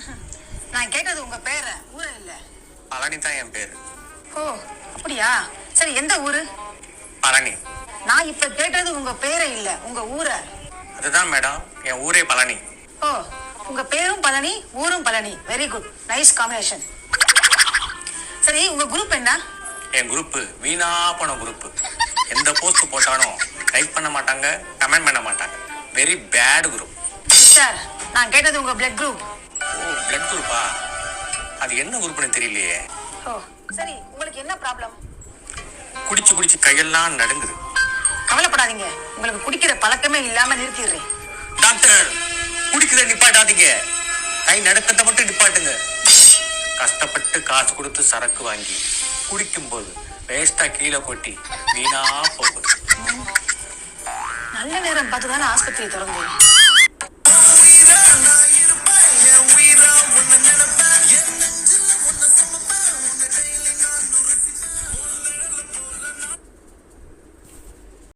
நான் கேட்டது உங்க பேரை? ஊர இல்ல. பழனி தான் என் பேரு. ஓ அப்படியா? சரி எந்த ஊரு? பழனி. நான் இப்ப கேட்டது உங்க பேரை இல்ல உங்க ஊரை. அதுதான் மேடம் என் ஊரே பழனி. ஓ உங்க பேரும் பழனி ஊரும் Palani. Very good nice combination சரி உங்க குரூப் என்ன? என் குரூப்பு வீணா போன குரூப்பு எந்த போஸ்ட் போட்டாலும் லைக் பண்ண மாட்டாங்க கமெண்ட் பண்ண மாட்டாங்க. வெரி பேட் குரூப் சார் நான் கேட்டது உங்க பிளட் குரூப் பிளட் குரூப்பா அது என்ன குரூப்னு தெரியலையே. ஓ சரி உங்களுக்கு என்ன ப்ராப்ளம் குடிச்சு குடிச்சு கையெல்லாம் நடுங்குது. கவலைப்படாதீங்க. உங்களுக்கு குடிக்கிற பழக்கமே இல்லாம நிறுத்திடுறேன். டாக்டர் குடிக்கிறத நிப்பாட்டாதீங்க. கை நடுக்கத்தை மட்டும் நிப்பாட்டுங்க. கஷ்டப்பட்டு காசு கொடுத்து சரக்கு வாங்கி குடிக்கும்போது வேஸ்டா கீழே கொட்டி வீணா போகுது. நல்ல நேரம் பார்த்து தானே ஆஸ்பத்திரி திறந்தேன். உயிரா நான்